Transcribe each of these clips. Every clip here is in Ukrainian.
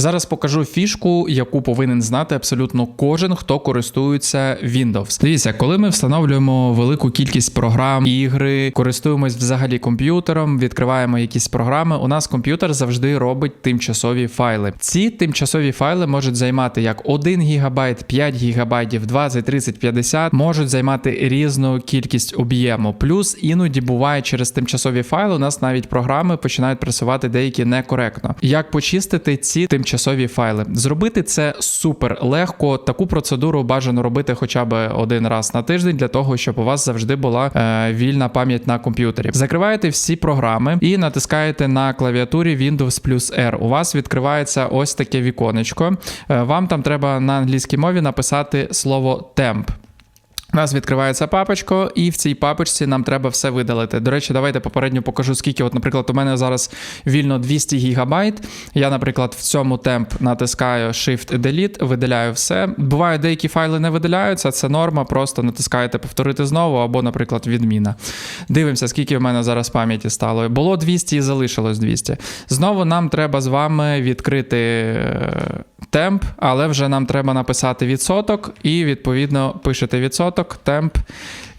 Зараз покажу фішку, яку повинен знати абсолютно кожен, хто користується Windows. Дивіться, коли ми встановлюємо велику кількість програм, ігри, користуємось взагалі комп'ютером, відкриваємо якісь програми. У нас комп'ютер завжди робить тимчасові файли. Ці тимчасові файли можуть займати як 1 ГБ, 5 ГБ, 20, 30, 50, можуть займати різну кількість об'єму. Плюс іноді буває через тимчасові файли. У нас навіть програми починають працювати деякі некоректно. Як почистити ці тимчасові файли? Зробити це супер легко. Таку процедуру бажано робити хоча б один раз на тиждень для того, щоб у вас завжди була е, вільна пам'ять на комп'ютері. Закриваєте всі програми і натискаєте на клавіатурі Windows плюс R. У вас відкривається ось таке віконечко. Е, вам там треба на англійській мові написати слово temp. У нас відкривається папочка, і в цій папочці нам треба все видалити. До речі, давайте попередньо покажу, скільки. От, наприклад, у мене зараз вільно 200 гігабайт. Я, наприклад, в цьому темп натискаю Shift-Delete, видаляю все. Буває, деякі файли не видаляються, це норма, просто натискаєте повторити знову, або, наприклад, відміна. Дивимося, скільки в мене зараз пам'яті стало. Було 200 і залишилось 200. Знову нам треба з вами відкрити е, темп, але вже нам треба написати відсоток, і відповідно пишете відсоток, темп,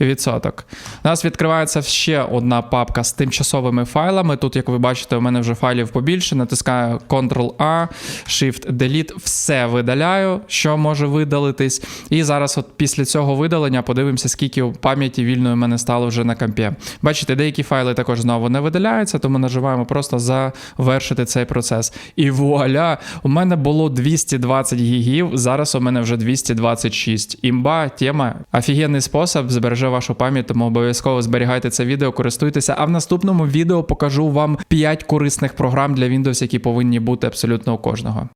відсоток. У нас відкривається ще одна папка з тимчасовими файлами. Тут, як ви бачите, у мене вже файлів побільше. Натискаю Ctrl-A, Shift-Delete, все видаляю, що може видалитись. І зараз, от після цього видалення, подивимося, скільки пам'яті вільної в мене стало вже на компі. Бачите, деякі файли також знову не видаляються, тому наживаємо просто завершити цей процес. І вуаля! У мене було 220 гігів, зараз у мене вже 226. Імба, тема. Офігенний спосіб збереже вашу пам'ять, тому обов'язково зберігайте це відео, користуйтеся. А в наступному відео покажу вам 5 корисних програм для Windows, які повинні бути абсолютно у кожного.